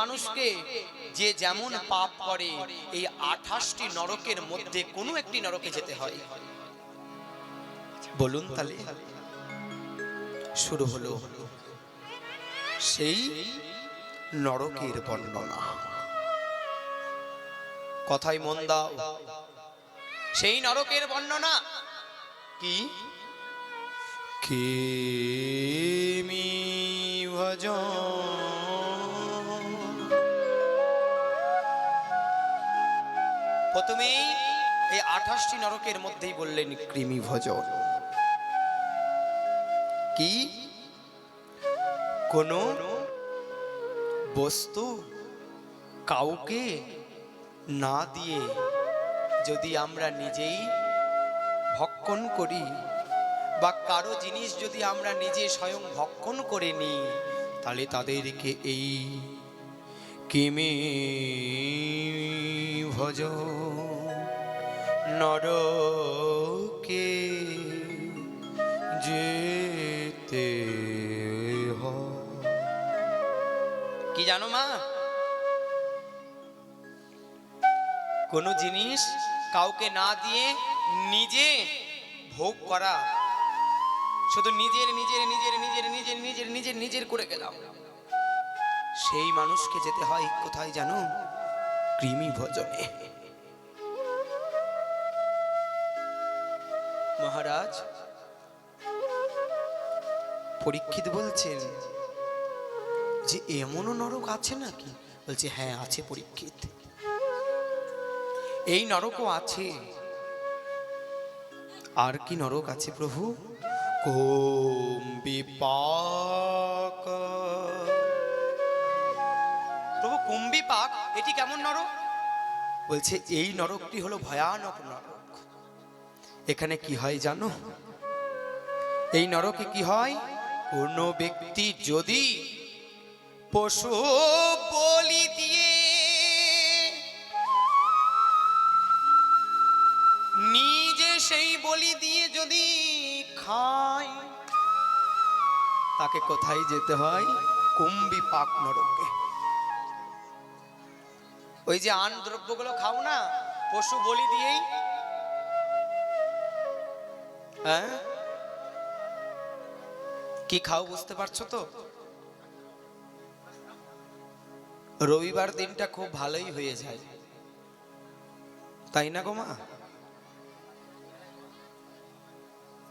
মানুষকে যে যেমন পাপ করে, এই আঠাশটি নরকের মধ্যে কোনো একটি নরকে যেতে হয়। বলুন তাহলে, শুরু হলো সেই নরকের বর্ণনা। কথাই মন দাও, সেই নরকের বর্ণনা কি? কেমি ভজন প্রথমেই এই আঠাশটি নরকের মধ্যেই বললেন, কৃমি ভজন। কি? কোন বস্তু কাউকে না দিয়ে যদি আমরা নিজেই ভক্ষণ করি বা কারও জিনিস যদি আমরা নিজে স্বয়ং ভক্ষণ করে নিই, তাহলে তাদেরকে এই কিমে ভজ নরকে যেতে। কি জানো মা? কোনো জিনিস কাউকে না দিয়ে নিজে ভোগ করা। শুধু নিজের নিজের নিজের নিজের নিজের নিজের নিজের নিজের করে গেলাম। সেই মানুষকে যেতে হয় কোথায় জানো? কৃমি ভজনে। মহারাজ, পরীক্ষিত বলছেন যে এমনও নরক আছে নাকি? বলছে হ্যাঁ আছে পরীক্ষিত। এই নরকও আছে। আর কি নরক আছে প্রভু? কোম প্রভু এটি কেমন নরক? বলছে, এই নরকটি হলো ভয়ানক নরক। এখানে কি হয় জানো? এই নরকে কি হয়? কোন ব্যক্তি যদি পশু বলি দিয়ে নিজে সেই বলি দিয়ে যদি খায়, তাকে কোথায় যেতে হয়? কুম্বি পাক নরকে। ওই যে আন দ্রব্যগুলো খাও না, পশু বলি দিয়েই। হ্যাঁ? কি খাও বুঝতে পারছ তো? রবিবার দিনটা খুব ভালোই হয়ে যায়। তাই না গো মা?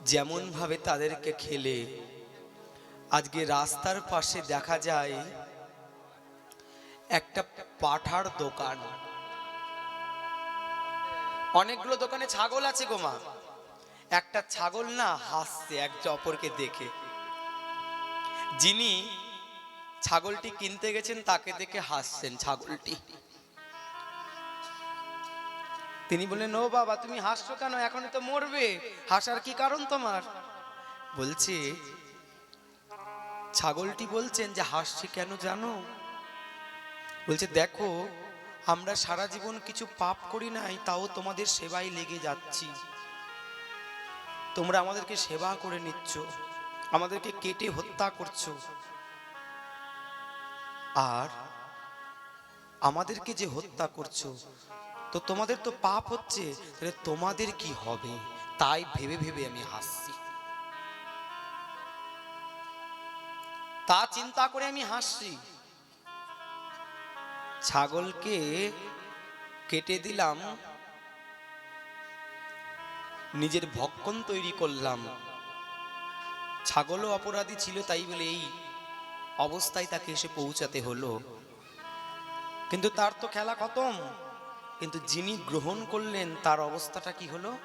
যেমন ভাবে তাদেরকে খেলে, আজকে রাস্তার পাশে দেখা যায় একটা পাঠার দোকান। অনেকগুলো দোকানে ছাগল আছে গো মা। একটা ছাগল না হাসছে, এক অপরকে দেখে। যিনি ছাগলটি কিনতে গেছেন, তাকে দেখে হাসছেন ছাগলটি। তিনি বললেন, ও বাবা, তুমি হাসছো কেন? এখন তো মরবে। হাসার কি কারণ তোমার? বলছে, ছাগলটি বলছেন যে, হাসছি কেন জানো? বলছে, দেখো, আমরা সারা জীবন কিছু পাপ করি নাই, তাও তোমাদের সেবায় লেগে যাচ্ছি। তোমরা আমাদেরকে সেবা করে নিচ্ছ, আমাদেরকে কেটে হত্যা করছ। আর আমাদেরকে যে হত্যা করছ, তো তোমাদের তো পাপ হচ্ছে, তাহলে তোমাদের কি হবে? তাই ভেবে ভেবে আমি হাসছি। তা চিন্তা করে আমি হাসছি। ছাগলকে কেটে দিলাম, নিজের ভক্ষণ তৈরি করলাম। ছাগলও অপরাধী ছিল তাই বলে এই অবস্থায় তাকে এসে পৌঁছাতে হলো। কিন্তু তার তো খেলা খতম। কিন্তু যিনি গ্রহণ করলেন, তার অবস্থাটা কি হলো?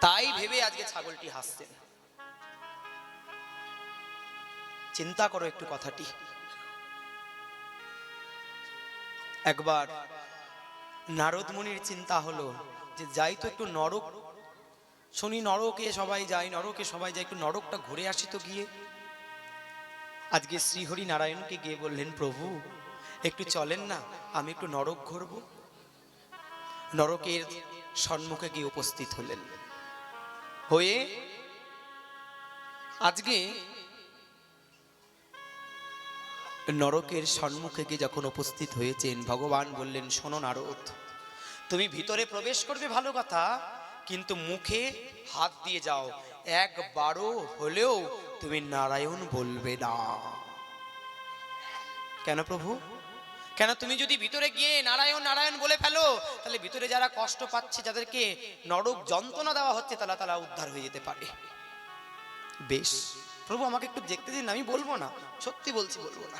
তাই ভেবে আজকে ছাগলটি হাসছেন। চিন্তা করো একটু কথাটি। একবার নারদ মুনির চিন্তা হলো যে যাই তো একটু নরক, শুনি নরকে সবাই যায়, নরকে সবাই যায়, একটু নরকটা ঘুরে আসি তো গিয়ে। আজকে শ্রীহরি নারায়ণকে গিয়ে বললেন, প্রভু, একটু চলেন না, আমি একটু নরক ঘুরব। নরকের সম্মুখে গিয়ে উপস্থিত হলেন। হয়ে আজকে নরকের সম্মুখে গিয়ে যখন উপস্থিত হয়েছেন, ভগবান বললেন, শোনো নারদ, তুমি ভিতরে প্রবেশ করবে, ভালো কথা, কিন্তু মুখে হাত দিয়ে যাও। একবারও হলেও তুমি নারায়ণ বলবে না। কেন প্রভু? কেন তুমি যদি ভিতরে গিয়ে নারায়ণ নারায়ণ বলে ফেলো, তাহলে ভিতরে যারা কষ্ট পাচ্ছে, যাদেরকে নরক যন্ত্রণা দেওয়া হচ্ছে, তারা তারা উদ্ধার হয়ে যেতে পারে। বেশ। প্রভু, আমাকে একটু দেখতে দিন, আমি বলব না। সত্যি বলছি, বলব না।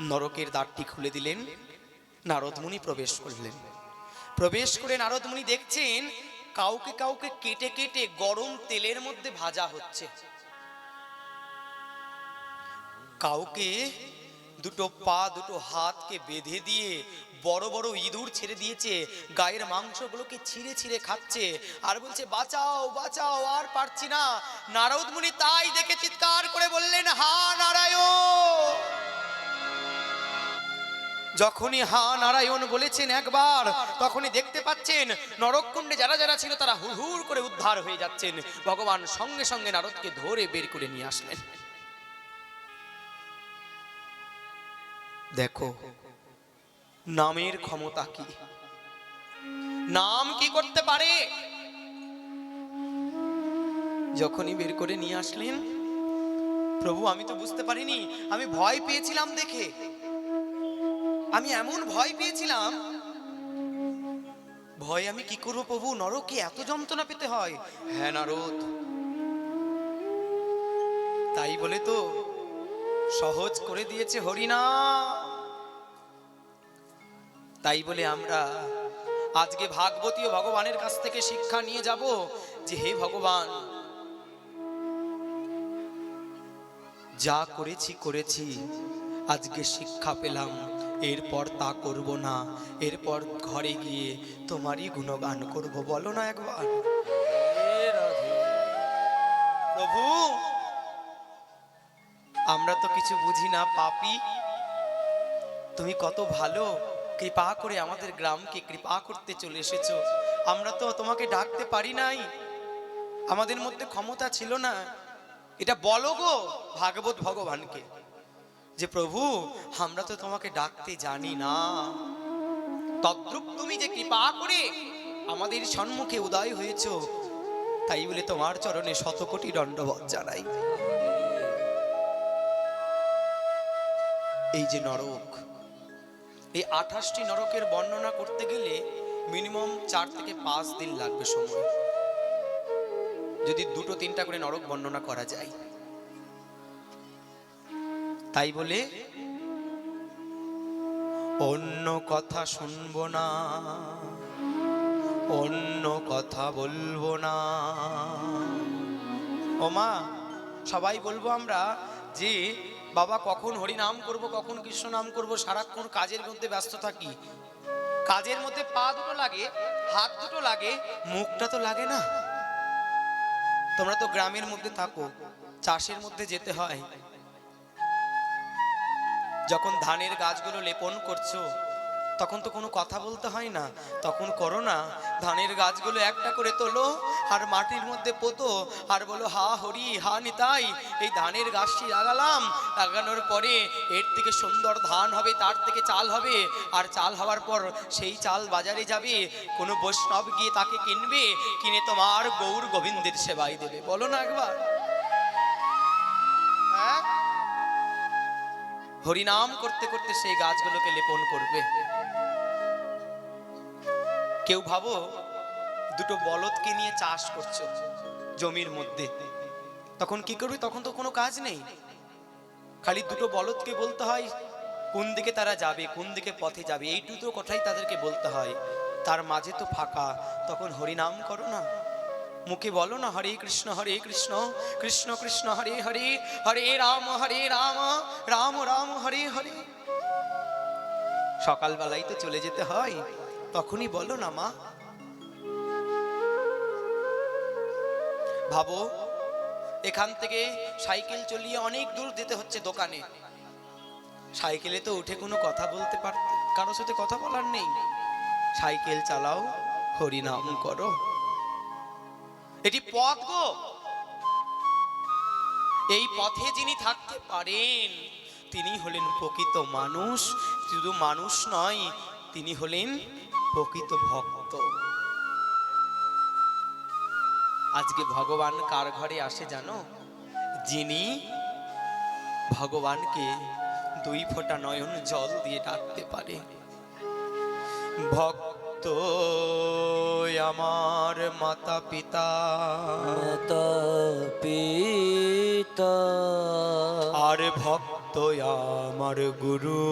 নরকের দ্বারটি খুলে দিলেন নারদমুনি প্রবেশ করলেন। প্রবেশ করে নারদমুনি দেখছেন, কাউকে কাউকে কেটে কেটে গরম তেলের মধ্যে ভাজা হচ্ছে। কাউকে দুটো পা, দুটো হাতকে বেঁধে দিয়ে বড় বড় ইঁদুর ছেড়ে দিয়েছে। গায়ের মাংসগুলোকে ছিঁড়ে ছিঁড়ে খাচ্ছে। আর বলছে, বাঁচাও বাঁচাও, আর পারছি না। নারদ মুনি তাই দেখে চিৎকার করে বললেন, হা, নারায়ণ! যখনই হা, নারায়ণ বলেছেন একবার, তখনই দেখতে পাচ্ছেন, নরককুণ্ডে যারা যারা ছিল, তারা হুড় করে উদ্ধার হয়ে যাচ্ছেন। ভগবান সঙ্গে সঙ্গে নারদকে ধরে বের করে নিয়ে আসলেন। দেখো নামের ক্ষমতা কি? নাম কি করতে পারে? যখনই বের করে নিয়ে আসলেন, প্রভু, আমি তো বুঝতে পারিনি, আমি ভয় পেয়েছিলাম দেখে। আমি এমন ভয় পেয়েছিলাম, ভয় আমি কি করব প্রভু? নরকে এত যন্ত্রণা পেতে হয়। হ্যাঁ নারদ। তাই বলে তো সহজ করে দিয়েছে হরিনা তাই বলে আমরা আজকে ভাগবতী ও ভগবানের কাছ থেকে শিক্ষা নিয়ে যাব যে হে ভগবান, যা করেছি করেছি, আজকে শিক্ষা পেলাম, এরপর তা করব না, এরপর ঘরে গিয়ে তোমারই গুণগান করব। বলো না একবার। প্রভু, আমরা তো কিছু বুঝি না, পাপি, তুমি কত ভালো। কৃপা করে আমাদের গ্রামকে কৃপা করতে চলে এসেছ। আমরা তো তোমাকে ডাকতে পারি নাই। আমাদের মধ্যে ক্ষমতা ছিল না। এটা বলো গো ভাগবত ভগবানকে যে, প্রভু, আমরা তো তোমাকে ডাকতে জানি না। তদ্রুপ তুমি যে কৃপা করে আমাদের সম্মুখে উদয় হয়েছ, তাই বলে তোমার চরণে শতকোটি দণ্ডবত জানাই। এই যে নরক এই আঠাশটি নরকের বর্ণনা করতে গেলে মিনিমাম চার থেকে পাঁচ দিন লাগবে সময়। যদি দুটো তিনটা করে নরক বর্ণনা করা যায়। তাই বলে, অন্য কথা শুনব না, অন্য কথা বলব না। ও মা, সবাই বলব আমরা যে বাবা, কখন হরি নাম করব, কখন কৃষ্ণ নাম করব, সারাক্ষণ কাজের মধ্যে ব্যস্ত থাকি। কাজের মধ্যে পা দুটো লাগে, হাত দুটো লাগে, মুখটা তো লাগে না। তোমরা তো গ্রামের মধ্যে থাকো, চাষের মধ্যে যেতে হয়। যখন ধানের গাছগুলো লেপন করছ তখন তো কোনো কথা বলতে হয় না। তখন করো না। ধানের গাছগুলো একটা করে তোলো, আর মাটির মধ্যে পোতো, আর বলো, হা, হরি, হা, নিতাই। এই ধানের গাছটি লাগালাম। লাগানোর পরে এর থেকে সুন্দর ধান হবে, তার থেকে চাল হবে। আর চাল হওয়ার পর সেই চাল বাজারে যাবে। কোনো বৈষ্ণব গিয়ে তাকে কিনবে। কিনে তোমার গৌর গোবিন্দের সেবাই দেবে। বলো না একবার। হ্যাঁ? হরিনাম করতে করতে সেই গাছগুলোকে লেপন করবে। কেউ ভাবো দুটো বলদকে নিয়ে চাষ করছ জমির মধ্যে। তখন কি করবে? তখন তো কোনো কাজ নেই। খালি দুটো বলদকে বলতে হয়, কোন দিকে তারা যাবে, কোন দিকে পথে যাবে এই দুটো কথাই তাদেরকে বলতে হয়। তার মাঝে তো ফাঁকা। তখন হরিনাম করো না। মুখে বলো না, হরে কৃষ্ণ হরে কৃষ্ণ কৃষ্ণ কৃষ্ণ, হরে হরে হরে রাম হরে রাম রাম রাম, হরে হরে। সকালবেলায় তো চলে যেতে হয়। তখনই বলো না, মা। ভাবো, এখান থেকে সাইকেল চলিয়ে অনেক দূর যেতে হচ্ছে দোকানে। সাইকেলে তো উঠে কোনো কথা বলতে পার, কারোর সাথে কথা বলার নেই। সাইকেল চালাও, হরিনাম করো। এটি পথ গো। এই পথে যিনি থাকতে পারেন, তিনি হলেন প্রকৃত মানুষ। শুধু মানুষ নয়, তিনি হলেন প্রকৃত ভক্ত। আজকে ভগবান কার ঘরে আসে জানো? যিনি ভগবানকে দুই ফোঁটা নয়ন জল দিয়ে ডাকতে পারে। ভক্ত আমার মাতা পিতা মাতা পিতা আর ভক্ত আমার গুরু।